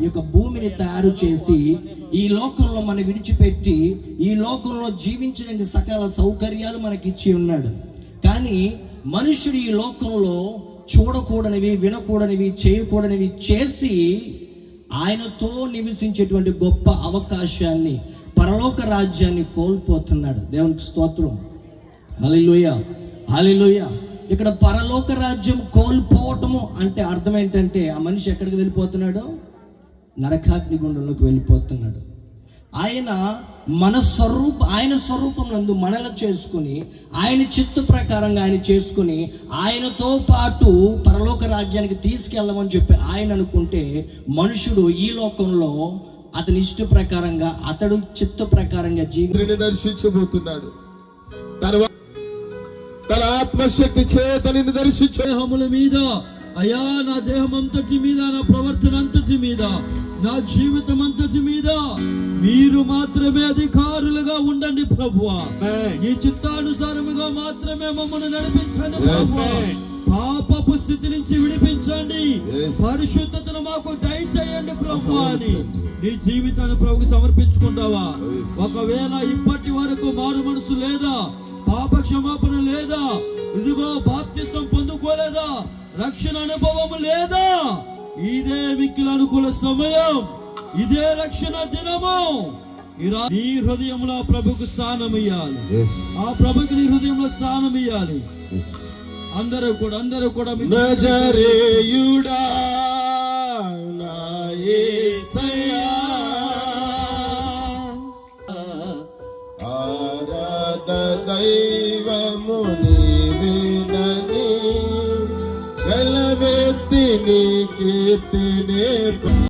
ఈ యొక్క భూమిని తయారు చేసి ఈ లోకంలో మనం విడిచిపెట్టి ఈ లోకంలో జీవించడానికి సకల సౌకర్యాలు మనకి ఇచ్చి ఉన్నాడు. కానీ మనుషుడు ఈ లోకంలో చూడకూడనివి వినకూడనివి చేయకూడనివి చేసి ఆయనతో నివసించేటువంటి గొప్ప అవకాశాన్ని పరలోక రాజ్యాన్ని కోల్పోతున్నాడు. దేవునికి స్తోత్రం. హలిలోయ హలిలోయ ఇక్కడ పరలోక రాజ్యం కోల్పోవటము అంటే అర్థం ఏంటంటే ఆ మనిషి ఎక్కడికి వెళ్ళిపోతున్నాడు? నరకాగ్ని గుండంలోకి వెళ్ళిపోతున్నాడు. ఆయన మన స్వరూప ఆయన స్వరూపం నందు మనల చేసుకుని ఆయన చిత్త ప్రకారంగా ఆయన చేసుకుని ఆయనతో పాటు పరలోక రాజ్యానికి తీసుకెళ్ళమని చెప్పి ఆయన అనుకుంటే మనుషుడు ఈ లోకంలో అతని ఇష్ట ప్రకారంగా అతడు చిత్త ప్రకారంగా జీవి తండ్రిని దర్శించబోతున్నాడు. తర్వాత తన ఆత్మశక్తి చేతని దర్శించ దేహముల మీద అయా నా దేహం అంతటి మీద నా ప్రవర్తన అంతటి మీద నా జీవితం అంతటి మీద మీరు మాత్రమే అధికారులుగా ఉండండి ప్రభువా. ఈ చిత్తానుసారముగా మాత్రమే మమ్మల్ని నడిపించండి పాపపు స్థితి నుంచి విడిపించండి. పరిశుద్ధతను మాకు దయచేయండి ప్రభు అని. నీ జీవితాన్ని ప్రభుకి సమర్పించుకుంటావా. ఒకవేళ ఇప్పటి వరకు మారు మనసు లేదా పాప క్షమాపణ లేదా ఇదిగో బాప్తిసం పొందుకోలేదా రక్షణ అనుభవం లేదా ఇదే మిక్కిల అనుకూల సమయం ఇదే రక్షణ దినము. నీ హృదయంలో ప్రభుకు స్థానం ఇయ్యాలి. ఆ ప్రభుకి నీ హృదయంలో స్థానం ఇయ్యాలి. అందరూ కూడా అందరూ కూడా నజరేయుడా నా कीर्तने कीर्तने